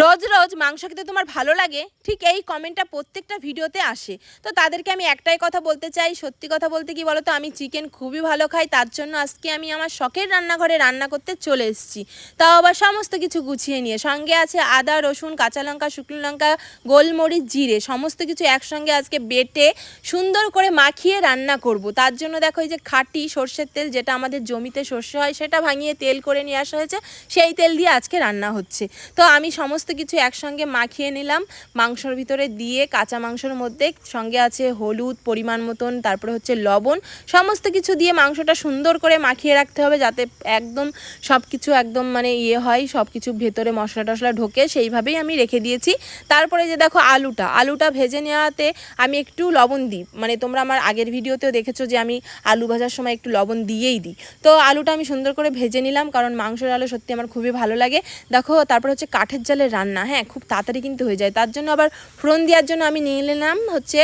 রোজ রোজ মাংস খেতে তোমার ভালো লাগে, ঠিক এই কমেন্টটা প্রত্যেকটা ভিডিওতে আসে। তো তাদেরকে আমি একটাই কথা বলতে চাই, সত্যি কথা বলতে কি বলো তো আমি চিকেন খুবই ভালো খাই, তার জন্য আজকে আমি আমার শখের রান্নাঘরে রান্না করতে চলে এসেছি। তাও আবার সমস্ত কিছু গুছিয়ে নিয়ে, সঙ্গে আছে আদা, রসুন, কাঁচা লঙ্কা, শুকনো লঙ্কা, গোলমরিচ, জিরে, সমস্ত কিছু একসঙ্গে আজকে বেটে সুন্দর করে মাখিয়ে রান্না করব। তার জন্য দেখো এই যে খাঁটি সর্ষের তেল যেটা আমাদের জমিতে সর্ষে হয়, সেটা ভাঙিয়ে তেল করে নিয়ে আসা হয়েছে, সেই তেল দিয়ে আজকে রান্না হচ্ছে। তো আমি সমস্ত কিছু একসঙ্গে মাখিয়ে নিলাম। মাংসর ভিতরে দিয়ে কাঁচা মাংসর মধ্যে সঙ্গে আছে হলুদ, পরিমাণ মতন, তারপরে হচ্ছে লবণ। সমস্ত কিছু দিয়ে মাংসটা সুন্দর করে মাখিয়ে রাখতে হবে যাতে একদম সব কিছু একদম মানে ইয়ে হয় সব কিছু ভেতরে মশলা টশলা ঢোকে, সেইভাবেই আমি রেখে দিয়েছি। তারপরে যে দেখো আলুটা আলুটা ভেজে নেওয়াতে আমি একটু লবণ দিই। মানে তোমরা আমার আগের ভিডিওতেও দেখেছ যে আমি আলু ভাজার সময় একটু লবণ দিয়েই দিই। তো আলুটা আমি সুন্দর করে ভেজে নিলাম, কারণ মাংসের আলু সত্যি আমার খুবই ভালো লাগে। দেখো, তারপর হচ্ছে কাঠের জালের রান্না হ্যাঁ খুব তাড়াতাড়ি কিন্তু হয়ে যায়। তার জন্য আবার ফোড়ন দেওয়ার জন্য আমি নিয়ে নিলাম হচ্ছে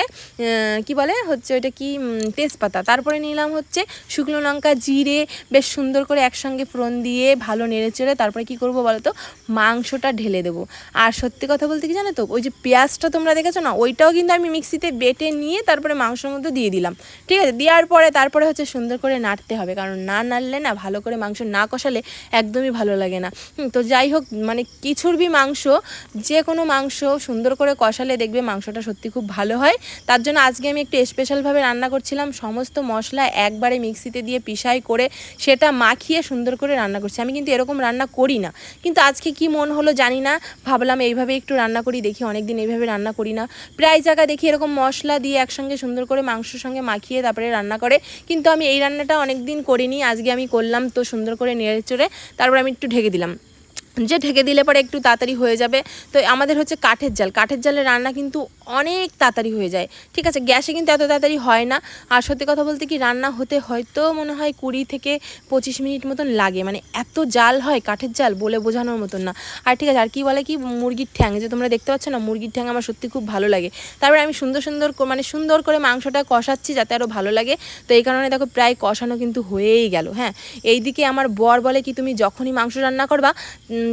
কি বলে? হচ্ছে ওইটা কি? তেজপাতা। তারপরে নিলাম হচ্ছে শুকনো লঙ্কা, জিরে, বেশ সুন্দর করে একসঙ্গে ফোড়ন দিয়ে ভালো নেড়ে চেড়ে তারপরে কি করব বলো তো মাংসটা ঢেলে দেবো। আর সত্যি কথা বলতে কি জানো তো? ওই যে পেঁয়াজটা তোমরা দেখেছ না? ওইটাও কিন্তু আমি মিক্সিতে বেটে নিয়ে তারপরে মাংসের মধ্যে দিয়ে দিলাম। ঠিক আছে? দেওয়ার পরে তারপরে হচ্ছে সুন্দর করে নাড়তে হবে। কারণ না নাড়লে না ভালো করে মাংস না কষালে একদমই ভালো লাগে না। তো যাই হোক মানে কিছুর বি মাংস যে কোনো মাংস সুন্দর করে কষালে দেখবে মাংসটা সত্যি খুব ভালো হয়। তার জন্য আজকে আমি একটু স্পেশালভাবে রান্না করছিলাম। সমস্ত মশলা একবারে মিক্সিতে দিয়ে পিসাই করে সেটা মাখিয়ে সুন্দর করে রান্না করছি। আমি কিন্তু এরকম রান্না করি না। কিন্তু আজকে কি মন হলো জানি না। ভাবলাম এইভাবে একটু রান্না করি, দেখি অনেকদিন এইভাবে রান্না করি না। প্রায় জায়গা দেখি এরকম মশলা দিয়ে একসঙ্গে সুন্দর করে মাংসর সঙ্গে মাখিয়ে তারপরে রান্না করে। কিন্তু আমি এই রান্নাটা অনেকদিন করিনি। আজকে আমি করলাম তো সুন্দর করে নেড়ে চড়ে তারপরে আমি একটু ঢেকে দিলাম। যে ঢেকে দিলে পরে একটু তাড়াতাড়ি হয়ে যাবে। তো আমাদের হচ্ছে কাঠের জাল। কাঠের জালের রান্না কিন্তু অনেক তাড়াতাড়ি হয়ে যায়। ঠিক আছে, গ্যাসে কিন্তু এত তাড়াতাড়ি হয় না। আর সত্যি কথা বলতে কি রান্না হতে হয়তো মনে হয় কুড়ি থেকে পঁচিশ মিনিট মতন লাগে। মানে এত জাল হয় কাঠের জাল বলে বোঝানোর মতন না। আর ঠিক আছে, আর কি বলে কি মুরগির ঠ্যাং? যে তোমরা দেখতে পাচ্ছ না, মুরগির ঠ্যাং আমার সত্যি খুব ভালো লাগে। তারপরে আমি সুন্দর সুন্দর মানে সুন্দর করে মাংসটা কষাচ্ছি যাতে আরও ভালো লাগে। তো এই কারণে দেখো প্রায় কষানো কিন্তু হয়েই গেল হ্যাঁ। এইদিকে আমার বর বলে কি, তুমি যখনই মাংস রান্না করবা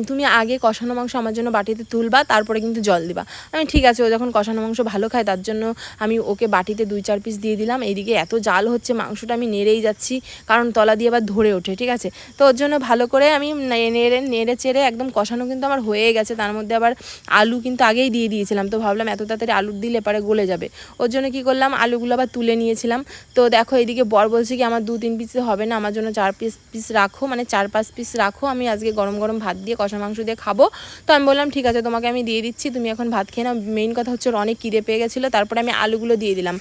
তুমি আগে কষানো মাংস আমার জন্য বাটিতে তুলবা, তারপরে কিন্তু জল দিবা। আমি ঠিক আছে, ও যখন কষানো মাংস ভালো খায়, তার জন্য আমি ওকে বাটিতে দুই চার পিস দিয়ে দিলাম। এইদিকে এত জাল হচ্ছে, মাংসটা আমি নেড়েই যাচ্ছি, কারণ তলা দিয়ে আবার ধরে ওঠে, ঠিক আছে? তো ওর জন্য ভালো করে আমি নেড়ে নেড়ে চেড়ে একদম কষানো কিন্তু আমার হয়ে গেছে, তার মধ্যে আবার আলু কিন্তু আগেই দিয়ে দিয়েছিলাম। তো ভাবলাম এত তাড়াতাড়ি আলু দিলে পরে গলে যাবে। ওর জন্য কি করলাম, আলুগুলো আবার তুলে নিয়েছিলাম। তো দেখো এদিকে বর বলছে কি, আমার দু তিন পিসে হবে না, আমার জন্য চার পিস পিস রাখো মানে চার পাঁচ পিস রাখো, আমি আজকে গরম গরম ভাত দিয়ে কষা মাংস দিয়ে খাব। তো আমি বললাম, ঠিক আছে, তোমাকে আমি দিয়ে দিচ্ছি, তুমি এখন ভাত খেয়ে নাও। মেইন কথা হচ্ছে অনেক কিদে পেয়ে গেছিল, তারপরে আমি আলুগুলো দিয়ে দিলাম।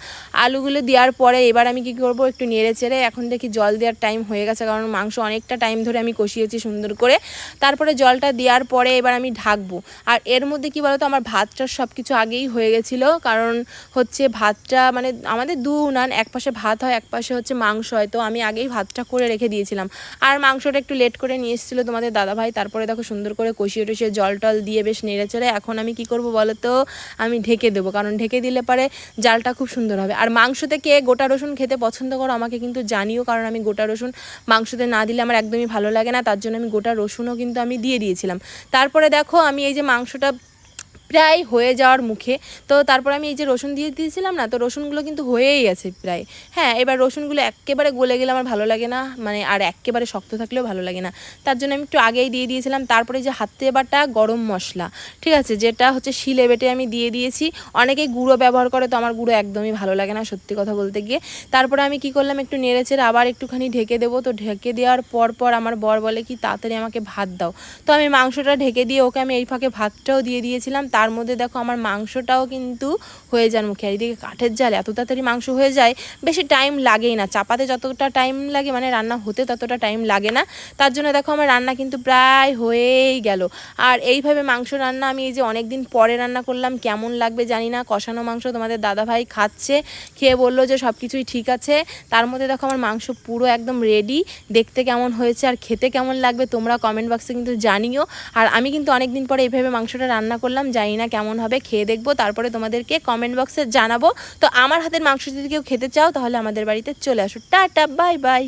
আলুগুলো দেওয়ার পরে এবার আমি কি করব, একটু নেড়ে চেড়ে এখন দেখি জল দেওয়ার টাইম হয়ে গেছে, কারণ মাংস অনেকটা টাইম ধরে আমি কষিয়েছি সুন্দর করে। তারপরে জলটা দেওয়ার পরে এবার আমি ঢাকবো। আর এর মধ্যে কি বলতো, আমার ভাতটা সব কিছু আগেই হয়ে গেছিল, কারণ হচ্ছে ভাতটা মানে আমাদের দু নান এক পাশে ভাত হয়, এক পাশে হচ্ছে মাংস হয়। তো আমি আগেই ভাতটা করে রেখে দিয়েছিলাম। আর মাংসটা একটু লেট করে নিয়ে এসেছিল তোমাদের দাদাভাই, তারপরে দেখো সুন্দর করে কষিয়ে টসিয়ে জল টল দিয়ে বেশ নেড়ে চেড়ে এখন আমি কি করব বলো তো আমি ঢেকে দেবো, কারণ ঢেকে দিলে পরে জালটা খুব সুন্দর হবে। আর মাংসতে কে গোটা রসুন খেতে পছন্দ করো আমাকে কিন্তু জানিও, কারণ আমি গোটা রসুন মাংসতে না দিলে আমার একদমই ভালো লাগে না, তার জন্য আমি গোটা রসুনও কিন্তু আমি দিয়ে দিয়েছিলাম। তারপরে দেখো আমি এই যে মাংসটা প্রায় হয়ে যাওয়ার মুখে। তো তারপর আমি এই যে রসুন দিয়ে দিয়েছিলাম না, তো রসুনগুলো কিন্তু হয়েই গেছে প্রায়। হ্যাঁ এবার রসুনগুলো একেবারে গলে গেলে আমার ভালো লাগে না মানে আর একেবারে শক্ত থাকলেও ভালো লাগে না। তার জন্য আমি একটু আগেই দিয়ে দিয়েছিলাম, তারপরে যে হাতে বাটা গরম মশলা, ঠিক আছে, যেটা হচ্ছে শিলে বেটে আমি দিয়ে দিয়েছি। অনেকেই গুঁড়ো ব্যবহার করে, তো আমার গুঁড়ো একদমই ভালো লাগে না সত্যি কথা বলতে গিয়ে। তারপরে আমি কি করলাম, একটু নেড়েচেড়ে আবার একটুখানি ঢেকে দেবো। তো ঢেকে দেওয়ার পর পর আমার বর বলে, কি তাড়াতাড়ি আমাকে ভাত দাও। তো আমি মাংসটা ঢেকে দিয়ে ওকে আমি এই ফাঁকে ভাতটাও দিয়ে দিয়েছিলাম। তার মধ্যে দেখো আমার মাংসটাও কিন্তু হয়ে যার মুখে। আর এদিকে কাঠের জাল এত তাড়াতাড়ি মাংস হয়ে যায়, বেশি টাইম লাগেই না। চাপাতে যতটা টাইম লাগে মানে রান্না হতে ততটা টাইম লাগে না। তার জন্য দেখো আমার রান্না কিন্তু প্রায় হয়েই গেল। আর এইভাবে মাংস রান্না আমি এই যে অনেক দিন পরে রান্না করলাম, কেমন লাগবে জানি না। কষানো মাংস তোমাদের দাদাভাই খাচ্ছে, খেয়ে বলল যে সব কিছুই ঠিক আছে। তার মধ্যে দেখো আমার মাংস পুরো একদম রেডি দেখতে কেমন হয়েছে আর খেতে কেমন লাগবে তোমরা কমেন্ট বক্সে কিন্তু জানিও। আর আমি কিন্তু অনেক দিন পরে এইভাবে মাংসটা রান্না করলাম জানি না কেমন হবে, খেয়ে দেখব, তারপরে তোমাদেরকে কমেন্ট বক্সে জানাব। তো আমার হাতের মাংস যদি কেউ খেতে চাও, তাহলে আমাদের বাড়িতে চলে আসো। Tata bye bye